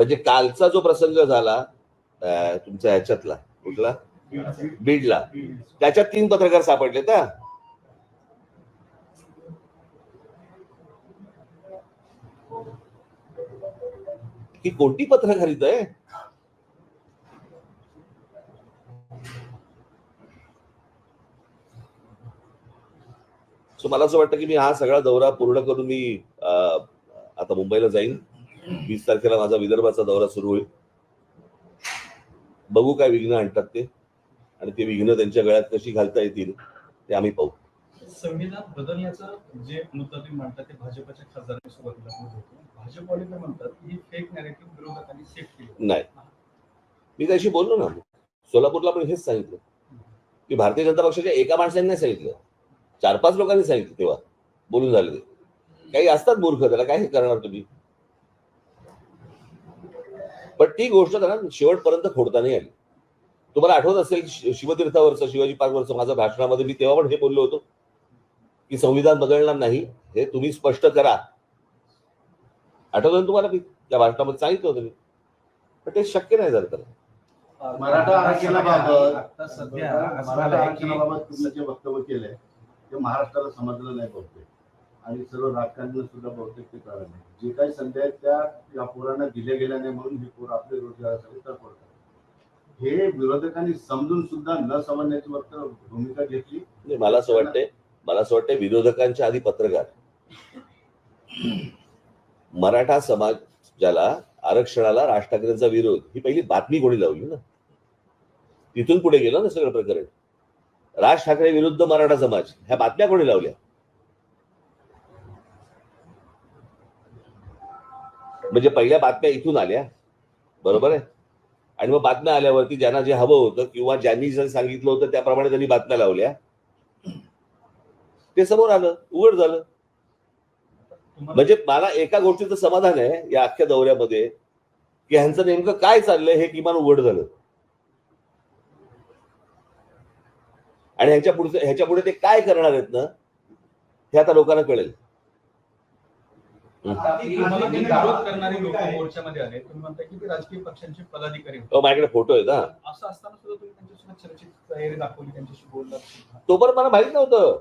म्हणजे कालचा जो प्रसंग झाला तुमच्या ह्याच्यातला कुठला? बीडला. त्याच्यात तीन पत्रकार सापडले का ही कोणती पत्रकारिता आहे सो मला असं वाटतं की मी हा सगळा दौरा पूर्ण करून मी आता मुंबईला जाईन. वीस तारखेला माझा विदर्भाचा दौरा सुरू होईल. बघू काय विघ्न आणतात ते. आणि ते विघ्न त्यांच्या गळ्यात कशी घालता येतील ते आम्ही पाहू. संविधान बदलण्याचं जे मुद्दा तुम्ही मांडता ते भाजपच्या खासदारांनी सुरुवातीला भाजपवाले काय म्हणतात ही फेक नॅरेटिव्ह विरोधकांनी सेट केली नाही. मी त्याशी बोललो ना. सोलापूरला पण हेच सांगितलं. की भारतीय जनता पक्षाच्या एका माणसाने नाही सांगितलं. चार पाच लोकांनी सांगितलं तेव्हा. बोलून झाले काही असतात मूर्ख त्याला काय हे करणार तुम्ही? पण ती गोष्ट त्यांना शेवटपर्यंत खोडता नाही आली. तुम्हाला आठवत असेल शिवतीर्थावरचं शिवाजी पार्कवरचं माझ्या भाषणामध्ये मी तेव्हा पण हे बोललो होतो की संविधान बदलणार नाही हे तुम्ही स्पष्ट करा. आठवतं तुम्हाला मी? त्या भाषणामध्ये सांगितलं होतं मी. पण ते शक्य नाही झालं त्याला. मराठा आरक्षणाबाबत आता सध्या मराठा आरक्षणाबाबत तुम्ही जे वक्तव्य केलंय ते महाराष्ट्राला समजलं नाही बहुतेक. आणि सर्व राजकारण्यांना सुद्धा बहुतेक ते कळलं नाही जे काही संधी आहेत त्या या पोरांना दिल्या गेल्या नाही म्हणून हे पोर आपले रोजगारासाठी तडफडतात हे विरोधकांनी समजून सुद्धा न समजण्याची फक्त भूमिका घेतली. मला असं वाटतंय मला असं वाटतंय विरोधकांच्या आधी पत्रकार. मराठा समाज ज्याला आरक्षणाला राज ठाकरेंचा विरोध ही पहिली बातमी कोणी लावली ना? तिथून पुढे गेलं ना सगळं प्रकरण. राज ठाकरे विरुद्ध मराठा समाज ह्या बातम्या कोणी लावल्या? म्हणजे पहिल्या बातम्या इथून आल्या. बरोबर आहे? आणि मग बातम्या आल्यावरती ज्यांना जे हवं होतं किंवा ज्यांनी जर सांगितलं होतं त्याप्रमाणे त्यांनी बातम्या लावल्या. ते समोर आलं उघड झालं. म्हणजे मला एका गोष्टीचं समाधान आहे या अख्ख्या दौऱ्यामध्ये की ह्यांचं नेमकं काय चाललंय हे किमान उघड झालं. आणि ह्याच्या पुढचं ह्याच्या पुढे ते काय करणार आहेत ना हे आता लोकांना कळेल. करणारे लोक मोर्चामध्ये आले. तुम्ही म्हणता की ते राजकीय पक्षांचे पदाधिकारी होते. अहो, माझ्याकडे फोटो आहेत हा. असं असताना सुद्धा तुम्ही त्यांच्यासोबत चर्चेत तयारी दाखवली त्यांच्याशी बोललात तो पण मला माहीत नव्हतं.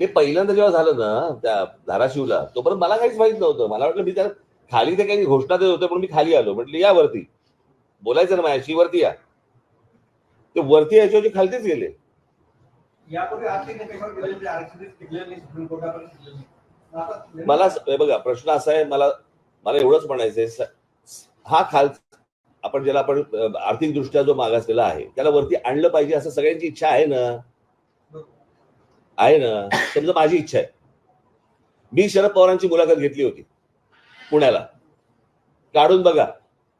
हे पहिल्यांदा जेव्हा झालं ना त्या धाराशिवला तोपर्यंत मला काहीच माहीत नव्हतं. मला वाटलं मी त्या खाली ते काही घोषणा देत होते पण मी खाली आलो. म्हटलं या वरती. बोलायचं ना माझ्याशी वरती या. ते वरती यायच्या खालतीच गेले. यापूर्वी आरक्षण मला बघा प्रश्न असा आहे मला मला एवढंच म्हणायचंय हा खाल आपण ज्याला आपण आर्थिक दृष्ट्या जो मागासलेला आहे त्याला वरती आणलं पाहिजे असं सगळ्यांची इच्छा आहे ना? आहे ना? समजा माझी इच्छा आहे. मी शरद पवारांची मुलाखत घेतली होती पुण्याला. काढून बघा.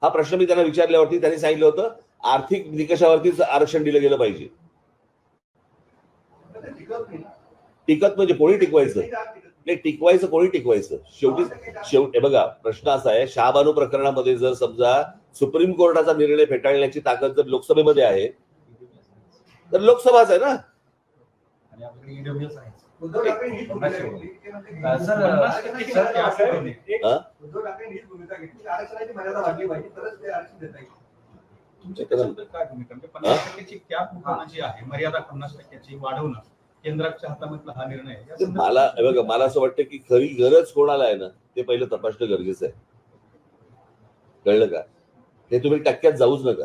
हा प्रश्न मी त्यांना विचारल्यावरती त्यांनी सांगितलं होतं आर्थिक निकषावरतीच आरक्षण दिलं गेलं पाहिजे. टिकत म्हणजे कोणी टिकवायचं? नाही टिकवायचं कोणी टिकवायचं? शेवटी शेवट बघा प्रश्न असा आहे शहाबानू प्रकरणामध्ये जर समजा सुप्रीम कोर्टाचा निर्णय फेटाळण्याची ताकद जर लोकसभेमध्ये आहे तर लोकसभाच आहे ना? मर्यादा पन्नास टक्क्याची वाढवणं. केंद्राच्या हातामधला हा निर्णय आहे. मला हे बघा मला असं वाटतं की खरी गरज कोणाला आहे ना ते पहिलं तपासणं गरजेचं आहे. कळलं का? हे तुम्ही टक्क्यात जाऊच नका.